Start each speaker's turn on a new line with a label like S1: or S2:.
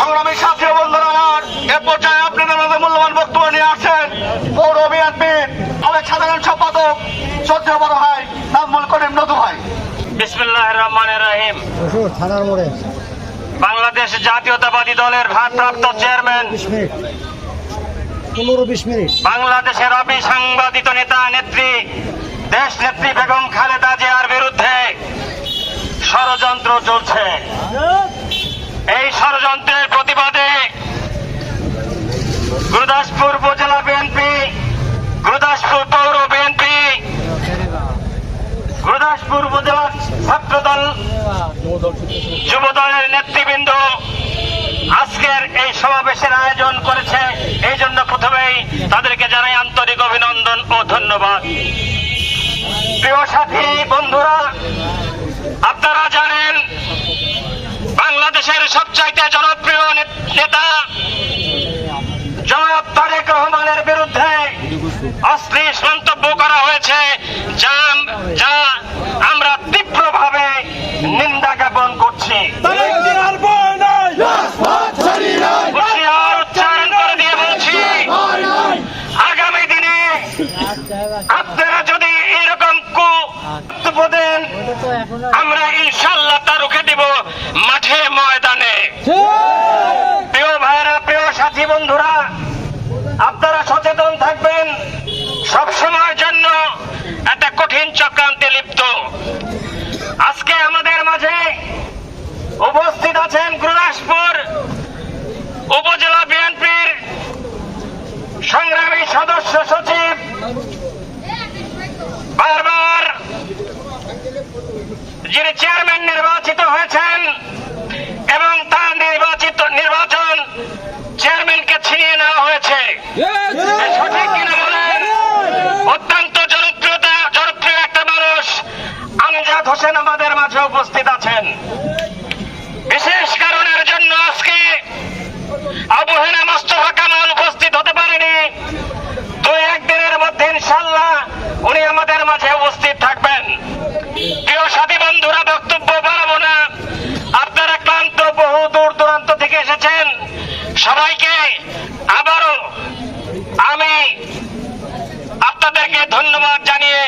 S1: সংগ্রামী সাথী ও বন্ধুরা আমার এ পর্যায়ে আপনাদের মধ্যে মূল্যবান বক্তব্য নিয়ে আসছেন। পৌর বিএনপির অনেক সাধারণ সম্পাদক শ্রদ্ধেয় বড় ভাই নাজমুল করিম নদু
S2: বিসমিল্লাহ রহমানের রহিম। বাংলাদেশ জাতীয়তাবাদী দলের ভারপ্রাপ্ত চেয়ারম্যান।
S3: বিশ মিনিট। পনেরো বিশ মিনিট।
S2: বাংলাদেশের অবিসাংবাদিত নেতা নেত্রী দেশ নেত্রী বেগম খালেদা জিয়ার বিরুদ্ধে ষড়যন্ত্র চলছে। গুরুদাসপুর উপজেলা বিএনপি গুরুদাসপুর পৌর বিএনপি গুরুদাসপুর উপজেলা ছাত্রদল যুব দলের নেতৃবৃন্দ আজকের এই সমাবেশের আয়োজন করেছে। এই জন্য প্রথমেই তাদেরকে জানাই আন্তরিক অভিনন্দন ও ধন্যবাদ। প্রিয় সাথী, বন্ধুরা, আপনারা জানেন, বাংলাদেশের সবচাইতে জনপ্রিয় নেতা জনাব তারেক রহমানের বিরুদ্ধে অশ্লীল মন্তব্য করা হয়েছে যা যা আমরা তীব্রভাবে নিন্দা জ্ঞাপন করছি উচ্চারণ করে দিয়ে বলছি আগামী দিনে আপনারা যদি এরকম কু দেন আমরা ইনশাল্লাহ তা রুখে দিব মাঠে ময়দানে প্রিয় ভাইরা প্রিয় সাথী বন্ধুরা আপনারা সচেতন থাকবেন সব সময়ের জন্য একটা কঠিন চক্রান্তে লিপ্ত আজকে আমাদের মাঝে উপস্থিত আছেন গুরুদাসপুর উপজেলা বিএনপির সংগ্রামী সদস্য সচিব বারবার যিনি চেয়ারম্যান নির্বাচিত হয়েছেন এবং তার নির্বাচিত নির্বাচন চেয়ারম্যানকে ছিনিয়ে নেওয়া হয়েছে। সঠিক কিনা বলেন? অত্যন্ত জনপ্রিয়তা জনপ্রিয় একটা মানুষ আমজাদ হোসেন আমাদের মাঝে উপস্থিত আছেন। আবারও আমি আপনাদেরকে ধন্যবাদ জানিয়ে